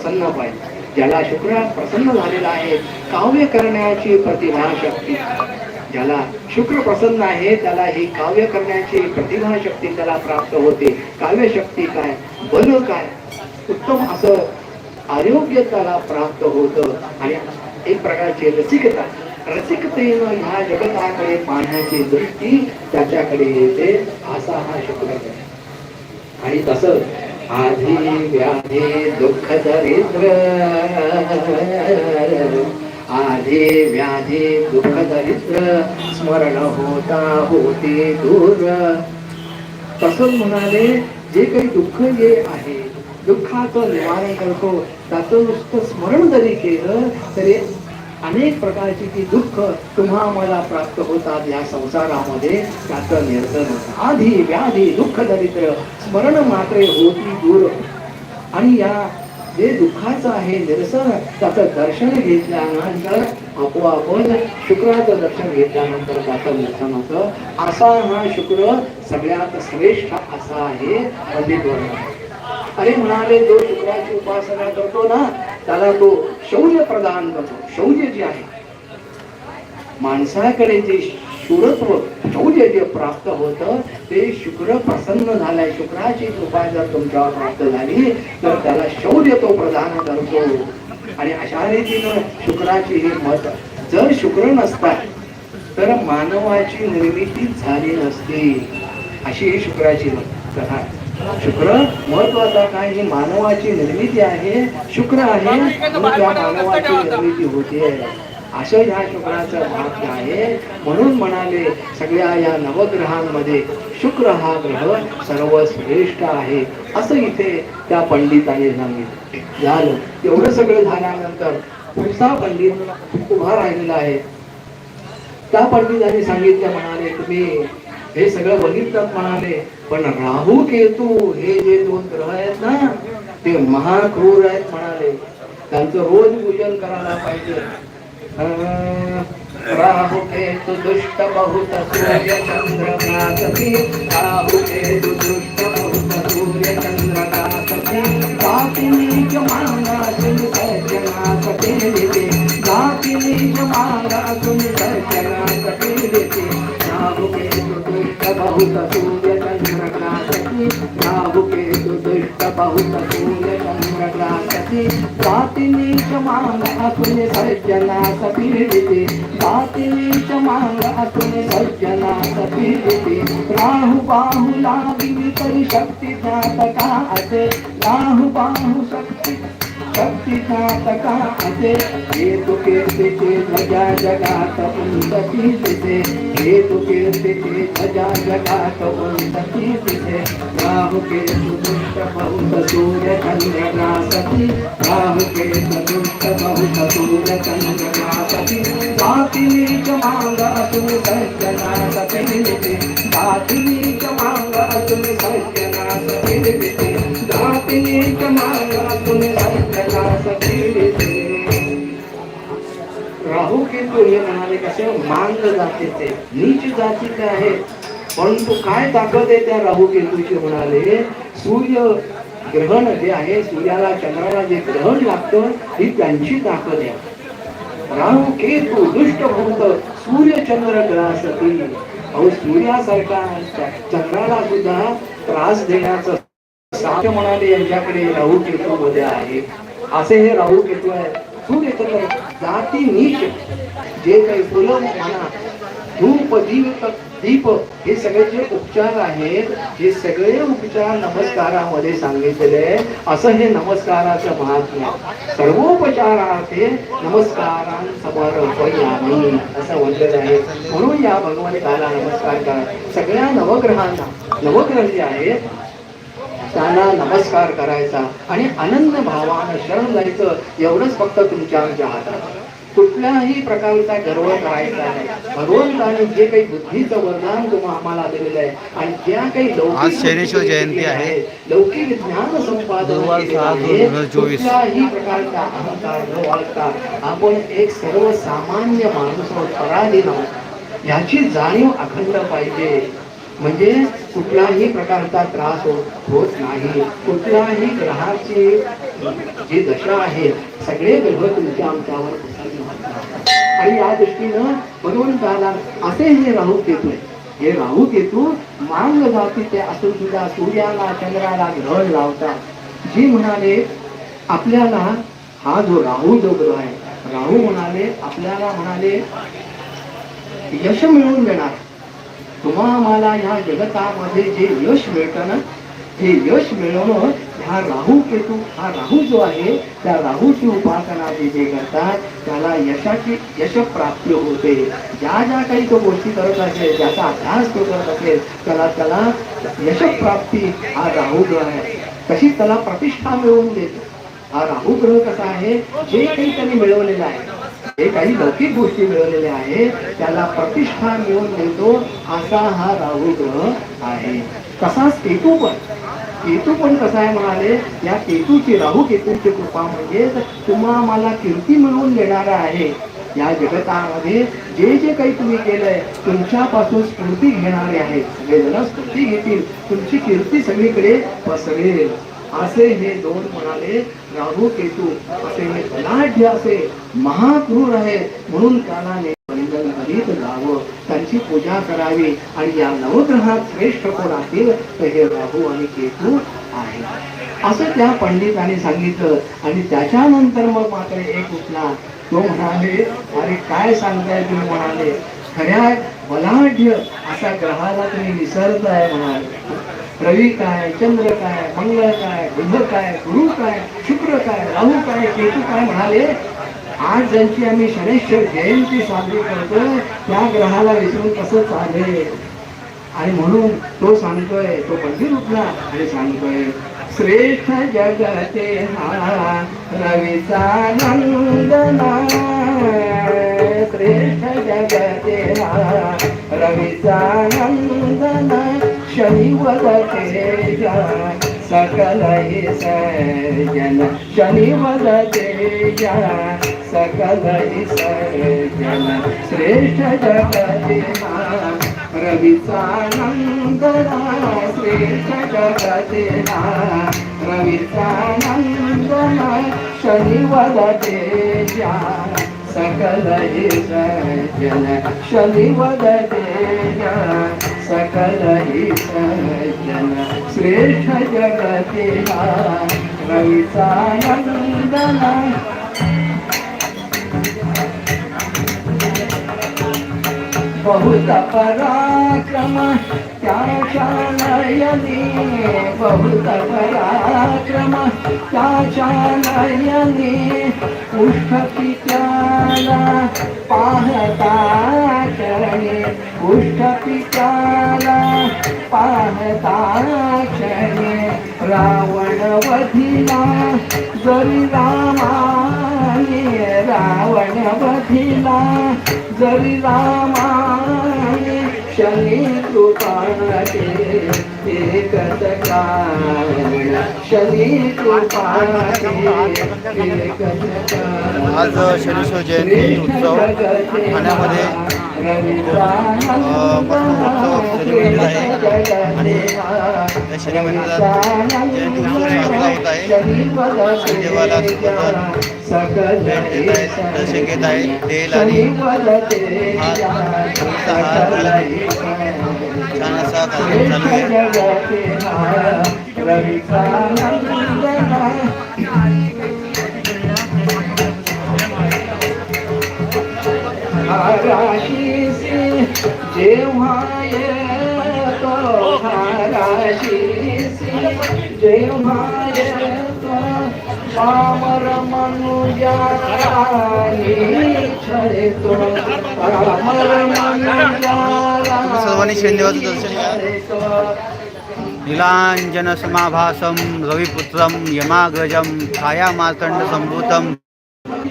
प्रसन्न पाहिजे ज्याला शुक्र प्रसन्न झालेला आहे काव्य करण्याची प्रतिभा शक्ती. ज्याला शुक्र प्रसन्न आहे त्याला ही काव्य करण्याची प्रतिभा शक्ती त्याला प्राप्त होते. काव्य शक्ती काय? बल काय? उत्तम असं आरोग्य त्याला प्राप्त होतं. आणि एक प्रकारची रसिकता. रसिकतेनं ह्या जगताकडे पाहण्याची दृष्टी त्याच्याकडे येते असा हा शुक्र आणि तसं आधी व्याधी दुःख दरिद्र. आधी व्याधी दुःख दरिद्र. स्मरण होता होते दूर. तसं म्हणाले जे काही दुःख जे आहे दुःखाचं निवारण करतो त्याचं नुसतं स्मरण जरी केलं तरी अनेक प्रकारची ती दुःख तुम्हा मला प्राप्त होतात या संसारामध्ये. त्याचं निरसन होतं आधी व्याधी दुःख दरिद्र स्मरण मात्रे होती दूर. आणि या जे दुःखाचं आहे निरसन त्याचं दर्शन घेतल्यानंतर आपोआपच शुक्राचं दर्शन घेतल्यानंतर त्याचं निरसन होतं. असा हा शुक्र सगळ्यात श्रेष्ठ असा आहे पंडित वर्ण अरे म्हणाले जो शुक्राची उपासना करतो ना त्याला तो शौर्य प्रदान करतो. शौर्य जे आहे माणसाकडे जे शूरत्व शौर्य जे प्राप्त होतं ते शुक्र प्रसन्न झालाय. शुक्राची कृपा जर तुमच्यावर प्राप्त झाली तर त्याला शौर्य तो प्रदान करतो. आणि अशा रीतीनं शुक्राची हे मत जर शुक्र नसतात तर मानवाची निर्मिती झाली नसती. अशी ही शुक्राची कथा. आहे. शुक्र महत्त्वाचा काय ही मानवाची निर्मिती आहे शुक्र आहे त्या मानवाची निर्मिती होते. असं ह्या शुक्राचं भाग्य आहे. म्हणून म्हणाले सगळ्या या नवग्रहांमध्ये शुक्र हा ग्रह सर्वश्रेष्ठ आहे. असं इथे त्या पंडिताने सांगितलं. झालं. एवढं सगळं झाल्यानंतर पुढचा पंडित उभा राहिलेला आहे. त्या पंडितांनी सांगितलं म्हणाले तुम्ही हे सगळं बघितलं म्हणाले पण राहू केतू हे जे दोन ग्रह आहेत ना ते महाक्रूर आहेत म्हणाले. त्यांचं रोज पूजन करायला पाहिजे. अं, राहू केतु दुष्ट बहुत सूर्य चंद्र नासती राहू केतु दुष्ट बहुत सूर्य चंद्र नासती जातीनी च मांगातून सज्जनासती देते जातीनी मांगा मांगातून सज्जनासती न्द्रकाशि राहु दुष्ट्रि मा सज्जना कपि च माग असुले सज्जना कपि राहु ना शक्ति जात राहु बाहु शक्ति शक्ती ज्ञातका असे हे तू कीर्तीचे ध्वजा जगात उंचती तिथे हे तू कीर्तीचे ध्वजा जगात उंचती तिथे राहू केतु दुष्ट बहुत सूर्य चंद्र नासती राहू केतु दुष्ट बहुत सूर्य चंद्र नासती जातीनी च मांग तुम्ही सज्जनासती देते जातीनी च मांग तुम्ही सज्जनासती राहू केतू हे म्हणाले कसे मांग जातीचे नीच जातीचे आहे. परंतु काय ताकद आहे त्या राहू केतूची म्हणाले? सूर्य ग्रहण जे आहे सूर्याला चंद्राला जे ग्रहण लागतं ही त्यांची ताकद आहे. राहू केतू दुष्ट भूत सूर्य चंद्र ग्रहासाठी. अहो सूर्यासारखा चंद्राला सुद्धा त्रास देण्याचं साध्य म्हणाले यांच्याकडे राहू केतू मध्ये आहे. असे हे राहू केतू आहे सूर्यचंद्र जाती नीच. जे काही फुलं म्हणा धूप दीप दीप हे सगळे जे उपचार आहेत हे सगळे उपचार नमस्कारामध्ये सांगितलेले असं हे नमस्काराचं महात्म्य. आहे. सर्वोपचारार्थे नमस्कारां समर्पयामी असं म्हटलेलं आहे. म्हणून या भगवंताला नमस्कार करा. सगळ्या नवग्रहांना नवग्रह जे आहेत त्यांना नमस्कार करायचा आणि आनंद भावानं शरण जायचं एवढंच फक्त तुमच्या आमच्या हातात. कुठल्याही प्रकारचा गर्व करायचा नाही. भगवंताने जे काही बुद्धीचं वरदान तुम्हा आम्हाला दिलेलं आहे आणि ज्या काही लौकिक जयंती आहे. लौकिक ज्ञान संपादन. कुठल्याही प्रकारचा अहंकार न बाळगता आपण एक सर्वसामान्य माणूस पराधीन आहोत. याची जाणीव अखंड पाहिजे. म्हणजे कुठलाही प्रकारचा त्रास हो- होत नाही. कुठल्याही ग्रहाची जी दशा आहे सगळे ग्रह तुमच्या आमच्यावर आणि या दृष्टीनं भगवंताला असे हे राहू केतू हे राहू केतू मांग ते असून सुद्धा सूर्याला चंद्राला ग्रहण लावतात. जी म्हणाले आपल्याला हा जो राहू जो ग्रह आहे राहू म्हणाले आपल्याला म्हणाले यश मिळवून देणार. तुम्हा मला ह्या जगतामध्ये जे यश मिळतं ना हे यश मिळवणं हा राहू केतू हा राहू जो आहे त्या राहूची उपासना जे जे करतात त्याला यशाची यश प्राप्ती होते ज्या ज्या काही तो गोष्टी करत असेल ज्याचा अभ्यास तो करत असेल त्याला त्याला यश प्राप्ती हा राहू ग्रह आहे? तशी त्याला प्रतिष्ठा मिळवून देतो हा राहू ग्रह कसा आहे. जे काही त्यांनी मिळवलेलं आहे हे काही लौकिक गोष्टी मिळवलेल्या आहेत त्याला प्रतिष्ठा मिळवून मिळतो असा हा राहू ग्रह आहे. तसाच केतू पण? केतू पण कसा आहे म्हणाले? या केतूची राहू केतूची कृपा म्हणजे तुम्हा मला कीर्ती मिळवून देणारा आहे. या जगतामध्ये जे जे काही तुम्ही केलंय तुमच्यापासून स्फूर्ती घेणारे आहेत. सगळेजण स्फूर्ती घेतील. तुमची कीर्ती सगळीकडे पसरेल. असे हे दोन म्हणाले राहू केतू असे हे बलाढ्य असे महाक्रूर आहे म्हणून त्याला ने- वंदन जावं. त्यांची पूजा करावी आणि या नवग्रहात श्रेष्ठ कोण असतील तर हे राहू आणि केतू आहे असं त्या पंडितांनी सांगितलं आणि त्याच्यानंतर मग मात्र एक उठला. तो म्हणाले अरे काय सांगताय तुम्ही म्हणाले? खऱ्या बलाढ्य असा ग्रहाला तुम्ही विसरताय म्हणाले. रवी काय चंद्र काय मंगळ काय बुध काय गुरु काय शुक्र काय राहू काय केतू काय म्हणाले आज ज्यांची आम्ही शनेश्वर जयंती साजरी करतो त्या ग्रहाला विसरून कसं चालेल? आणि म्हणून तो सांगतोय तो पंडित उठला आणि सांगतोय श्रेष्ठ जगते हा रवीचा नंदना श्रेष्ठ जगते हा रवीचा नंदना शनिवदते जा सकल हे सर्जन शनिवदते जा सकल हे सर्जन श्रेष्ठ जगते हा रवीचा नंदना श्रेष्ठ जगते हा रवीचा नंदना शनिवदते जा सकल हे सर्जन शनिवदते जा सकल हे सर्जन श्रेष्ठ जगते हा रवीचा नंदना बहुत पराक्रम त्याच्या नयनी बहुत पराक्रम त्याच्या नयनी उष्ठकी त्याला पाहता क्षणी उष्ठकी त्याला पाहता क्षणे रावण वधिला जरी रामाने रावण वधिला जरी रामा शनी कृपाचे एकत कारण शनी कृपाचे कारण आज शनीश्वर जयंती उत्सव ठाण्यामध्ये उत्सव आहे. आणि त्या शनी मंदिरात जयंती होत आहे शनिदेवाला भेट देत आहेत दर्शन घेत आहेत तेल आणि छान असा कार्यक्रम चालू आहे जेव्हा येतो हाराशी सर्वांनी शनिदेवाचं दर्शन घ्या. नीलांजन समाभासम रविपुत्रम यमाग्रजम छायामार्तंड संभूतम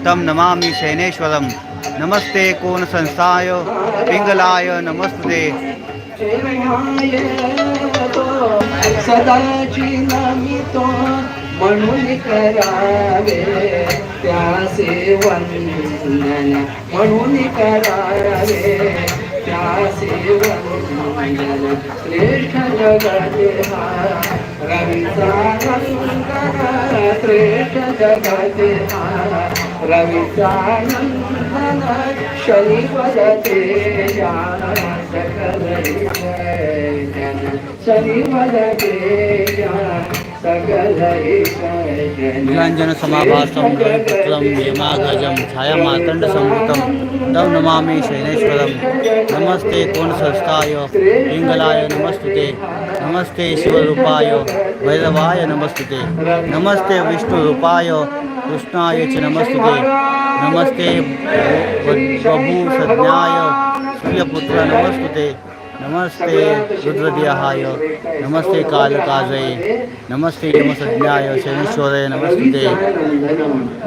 तम नमामि शैनेश्वरम नमस्ते कोण संस्थाय पिंगलाय नमस्ते सदाची नामी तो म्हणून करावे त्यासे वंदन म्हणून करावे त्यासे वंदन श्रेष्ठ जगते हा रवीचा श्रेष्ठ जगते हा रवीचा नंदन शनी वदते या निरञ्जन समाभासं गणपुत्रं यमागजं छायामातण्डसंवृतं तं नमामि शैलेश्वरं नमस्ते कोणसंस्थाय पिङ्गलाय नमस्तुते। नमस्ते शिवरूपाय भैरवाय नमस्तुते। नमस्ते विष्णुरूपाय कृष्णाय च नमस्तुते। नमस्ते बभूसज्ञाय सूर्यपुत्र नमस्तुते। नमस्ते रुद्रदेहाय नमस्ते कालकाजये। नमस्ते यमसज्ञाय शनीश्वराय नमस्तुते।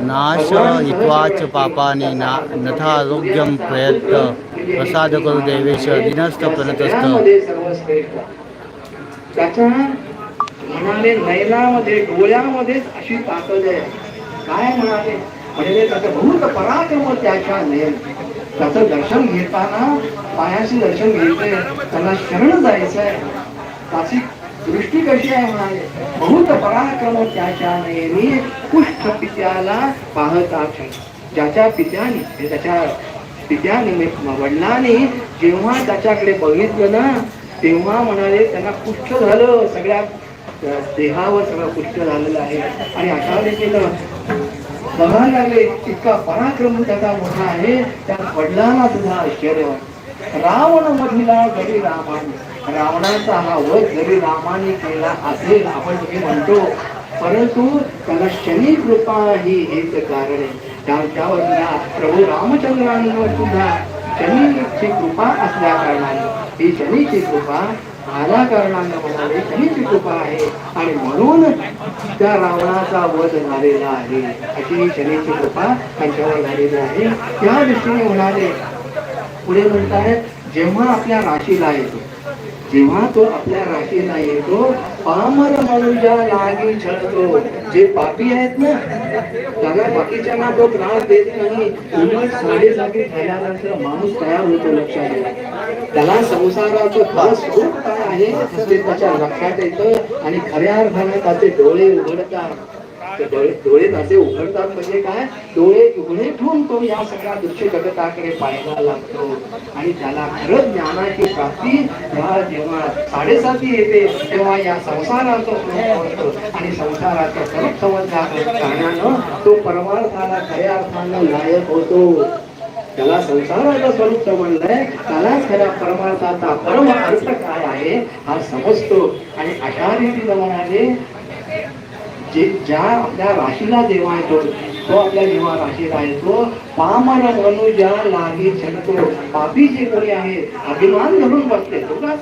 नाश हित्वा च पापानि ना नथारोग्यं प्रयत्त। प्रसाद करू देवेश दिनस्थ प्रणतस्थ। त्याच्या म्हणाले नयनामध्ये डोळ्यामध्येच अशी ताकद आहे. काय म्हणाले? म्हणजे त्याचं भूत पराक्रम त्याच्या नयन. त्याचं दर्शन घेताना पायाशी दर्शन घेते त्याला शरण जायचंय. त्याची दृष्टी कशी आहे म्हणाले? बहुत पराक्रम त्याच्या नेहमी कुष्ठ पित्याला पाहता ज्याच्या पित्याने म्हणजे त्याच्या पित्याने वडिलांनी जेव्हा त्याच्याकडे बघितलं ना तेव्हा म्हणाले त्यांना कुष्ठ झालं सगळ्या देहावर सगळं पुष्ट झालेलं आहे. आणि अशा रीतीनं बघायला लागले इतका पराक्रम त्याचा मोठा आहे. त्या वडिलांना सुद्धा आश्चर्य रावण मधीला जरी रामाने रावणाचा हा वध जरी रामाने केला असेल आपण हे म्हणतो परंतु त्याला शनी कृपा ही हेच कारण आहे. त्यावर त्या प्रभू रामचंद्रांवर सुद्धा शनीची कृपा असल्या कारणाने ही शनीची कृपा आल्या कारणानं म्हणाले शनीची कृपा आहे. आणि म्हणून त्या रावणाचा वध झालेला आहे. अशी शनीची कृपा त्यांच्यावर झालेली आहे. त्या दृष्टीने म्हणाले पुढे म्हणतायत जेव्हा आपल्या राशीला येतो जेव्हा तो आपल्या राशीला येतो पामर म्हणून ज्या लागी छळतो. जे पापी आहेत ना त्यांना बाकीच्यांना तो त्रास देत नाही. उलट साडेसाती झाल्यानंतर माणूस तयार होतो लक्षात येईल त्याला संसाराचं खास स्वरूप काय आहे ते त्याच्या लक्षात येतं आणि खऱ्या अर्थाने त्याचे डोळे उघडतात. डोळे डोळे नसे उघडतात म्हणजे काय? डोळे उघडे ठेवून तो या सगळ्या दृश्य जगताकडे पाहायला लागतो. आणि त्याला खरंच ज्ञानाची प्राप्ती या जेव्हा साडेसाती येते तेव्हा या संसाराचा स्वरूप समजतो आणि संसाराचा स्वरूप समजल्या कारणानं तो परमार्थाला खऱ्या अर्थानं लायक होतो. त्याला संसाराचं स्वरूप समजलंय. त्याला खऱ्या परमार्थाचा परम अर्थ काय आहे हा समजतो. आणि अशा रीतीनं म्हणाले जे ज्या आपल्या राशीला देवा येतो तो आपल्या जेव्हा राशीला येतो. पामर मनुजा लागी छडतो पापी जे कोणी आहे अभिमान घडून बसते तुला